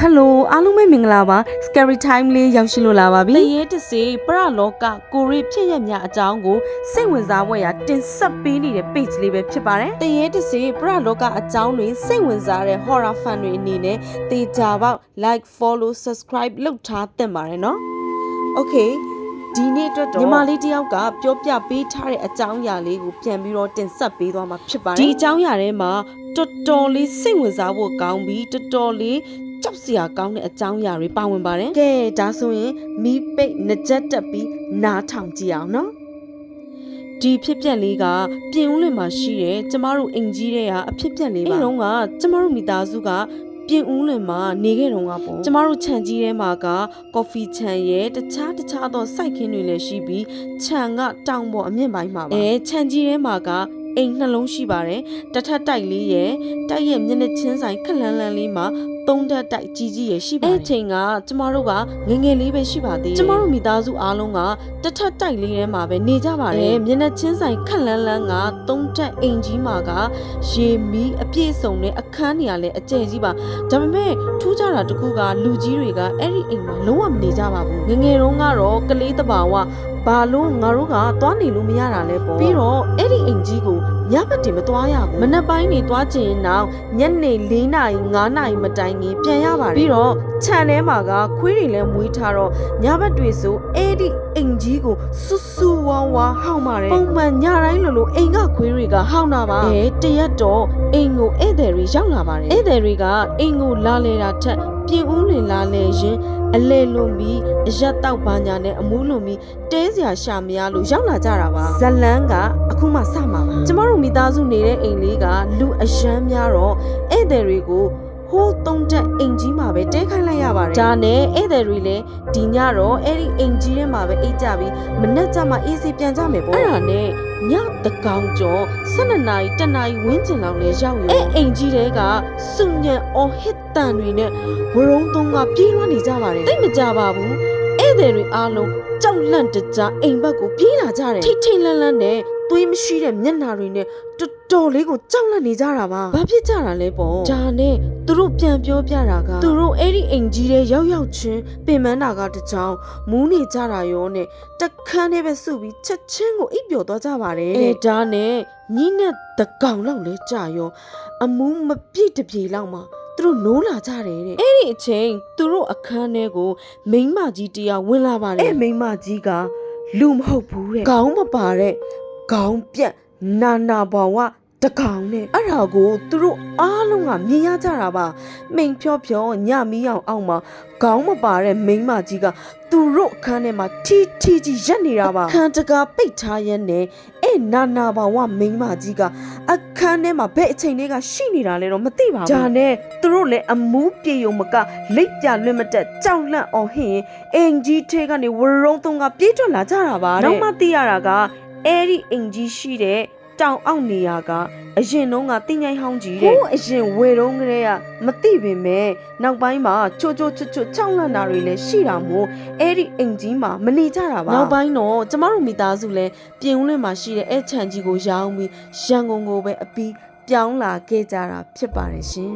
ဟယ်လိုအားလုံးပဲမင်္ဂလာပါ Scary Time လေးရောက်ရှိလို့လာပါပြီတရေတစေပရလောကကိုရီဖြစ်ရများအကြောင်းကိုစိတ်ဝင်စားဖွယ်ရာတင်ဆက်ပေးနေတဲ့ page လေးပဲဖြစ်ပါတယ်တရေတစေပရလောကအကြောင်းတွေစိတ်ဝင်စားတဲ့ horror fan တွေအနေနဲ့တေချာပေါက် like follow subscribe လုပ်ထားသင့်ပါတယ်နော် Okay ဒီနေ့အတွက်တော့ညီမလေးတယောက်ကပြောပြပေးထားတဲ့အကြောင်းအရာလေးကိုပြန်ပြီးတော့တင်ဆက်ပေးသွားမှာဖြစ်ပါတယ်ဒီအကြောင်းအရာထဲမှာတော်တော်လေးစိတ်ဝင်စားဖို့ကောင်းပြီးတော်တော်လေး ကြောက်စရာကောင်းတဲ့အကြောင်းအရာတွေပါဝင်ပါတယ်ကဲဒါဆိုရင်မီးပိတ်နှစ်ချက်တက်ပြီးနားထောင်ကြည့်အောင်နော်ဒီဖြစ်ပျက်လေးကပြင်ဦးလွင်မှာရှိတဲ့ကျမတို့အိမ်ကြီးတွေကအဖြစ်ပျက်လေးပါအဲတုန်းကကျမတို့မိသားစုကပြင်ဦးလွင်မှာနေခဲ့တုန်းကပေါ့ကျမတို့ခြံကြီးထဲမှာကကော်ဖီခြံရဲ့တခြားတခြားသောစိုက်ခင်းတွေလည်းရှိပြီးခြံကတောင်ပေါ်အမြင့်ပိုင်းမှာပါအဲခြံကြီးထဲမှာကအိမ်နှလုံးရှိပါတယ်တစ်ထပ်တိုက်လေးရဲ့တိုက်ရဲ့မျက်နှာချင်းဆိုင်ခက်လန်းလန်းလေးမှာ သုံးထပ်တိုက်ကြီးကြီးရဲ့ရှိပါတယ်အဲ့ချိန်ကကျမတို့ကငယ်ငယ်လေးပဲရှိပါသေးတယ်ကျမတို့မိသားစုအားလုံးကတစ်ထပ်တိုက်လေးထဲမှာပဲနေကြပါတယ်မျက်နှာချင်းဆိုင်ခက်လန်းလန်းကသုံးထပ်အိမ်ကြီးမှာကရေမီးအပြည့်စုံတဲ့အခန်းနေရာလဲအကျယ်ကြီးပါဒါပေမဲ့ထူးခြားတာတစ်ခုကလူကြီးတွေကအဲ့ဒီအိမ်မှာလုံးဝမနေကြပါဘူးငယ်ငယ်တုန်းကတော့ကလေးတဘာဝဘာလို့ငါတို့ကသွားနေလို့မရတာလဲပေါ့ပြီးတော့အဲ့ဒီအိမ်ကြီးကို ညဘက်တင်မသွားရဘူးမနက်ပိုင်းနေသွားချင်ရင်တော့ညနေ၄နာရီ၅နာရီမတိုင်ခင်ပြန်ရပါတယ်ပြီးတော့ခြံထဲမှာကခွေးတွေလည်းမွေးထားတော့ညဘက်တွေဆိုအဲ့ဒီအိမ်ကြီးကိုဆူဆူဝါဝါဟောင်းပါတယ်ပုံမှန်ညတိုင်းလိုလိုအိမ်ကခွေးတွေကဟောင်းတာပါအဲတရက်တော့အိမ်ကိုဧည့်သည်တွေရောက်လာပါတယ်ဧည့်သည်တွေကအိမ်ကိုလာလေတာထက် ပြင်ဦးလင်လာလေရင်အလဲလွန်ပြီးအရက်တောက်ပါညာနဲ့အမူးလွန်ပြီးတဲစရာရှာမရလို့ရောက်လာကြတာပါဇလန်းကအခုမှစမှာပါကျမတို့မိသားစုနေတဲ့အိမ်လေးကလူအယမ်းများတော့ဧည့်သည်တွေကိုဟိုးတုံးတက်အိမ်ကြီးမှာပဲတဲခိုင်းလိုက်ရပါတယ်ဒါနဲ့ဧည့်သည်တွေလည်းဒီညတော့အဲ့ဒီအိမ်ကြီးထဲမှာပဲအိတ်ကြပြီးမနှက်ကြမှာအေးစီပြန်ကြမယ်ပေါ့အဲ့ဒါနဲ့ ညတကောင်ကျော်12နာရီတနာရီဝန်းကျင်လောက်လဲရောက်ရောအဲ့အိမ်ကြီးတဲကစုညံအော်ဟစ်တန်တွေနဲ့ဝရုံသုံးကပြေးလွှမ်းနေကြပါတယ်တိတ်မကြပါဘူးဧည့်သည်တွေအားလုံးကြောက်လန့်တကြားအိမ်ဘက်ကိုပြေးလာကြတယ်ထိတ်ထိတ်လန့်လန့်နဲ့ သွေးမရှိတဲ့မျက်နှာတွေနဲ့တော်တော်လေးကိုကြောက်လန့်နေကြတာပါဘာဖြစ်ကြတာလဲပေါ့ဒါနဲ့သူတို့ပြန်ပြောပြတာကသူတို့အဲ့ဒီအိမ်ကြီးတဲ့ရောက်ရောက်ချင်းပင်မန်းတာကတကြောင်မူးနေကြတာရောနဲ့တခန်းနဲ့ပဲစုပြီးချက်ချင်းကိုအိပ်ပျော်သွားကြပါတယ်အဲဒါနဲ့ညီနဲ့တကောင်လောက်လဲကြာရော အမူးမပြည့်တပြေလောက်မှာသူတို့နိုးလာကြတယ်တဲ့အဲ့ဒီအချိန်သူတို့အခန်းထဲကိုမိန်းမကြီးတယောက်ဝင်လာပါတယ်အဲ့မိန်းမကြီးကလူမဟုတ်ဘူးတဲ့ခေါင်းမပါတဲ့ ခေါင်းပြက်နာနာဘောင်ကတကောင်နဲ့အဲ့ဒါကိုသူတို့အားလုံးကမြင်ရကြတာပါမိန်ဖြောဖြောညမီးအောင်အောက်မှာခေါင်းမပါတဲ့မိန်းမကြီးကသူတို့အခန်းထဲမှာထီထီကြီးရက်နေတာပါအခန်းတကာပိတ်ထားရတဲ့အဲ့နာနာဘောင်ကမိန်းမကြီးကအခန်းထဲမှာဘယ်အချိန်လေးကရှိနေတာလဲတော့မသိပါဘူးဒါနဲ့သူတို့လည်းအမူးပြေယုံမကလိပ်ပြလွင့်မတက်ကြောက်လန့်အောင်ဟင်းအင်ကြီးထဲကနေဝရုံသုံးကပြေးထွက်လာကြတာပါတဲ့နောက်မှသိရတာက အဲ့ဒီအင်ကြီးရှိတဲ့တောင်အောက်နေရာကအရင်တုန်းကတင်ញိုင်းဟောင်းကြီးတဲ့ဟိုးအရင်ဝေတုန်းကလေးကမသိပင်မဲ့နောက်ပိုင်းမှာချိုချိုချွတ်ချွတ်ချောင်းလန့်တာတွေလည်းရှိတာမို့အဲ့ဒီအင်ကြီးမှာမနေကြတာပါနောက်ပိုင်းတော့ကျမတို့မိသားစုလည်းပြင်ဦးလွင်မှာရှိတဲ့အဲ့ချန်ကြီးကိုရောင်းပြီးရန်ကုန်ကိုပဲအပီးပြောင်းလာခဲ့ကြတာဖြစ်ပါတယ်ရှင်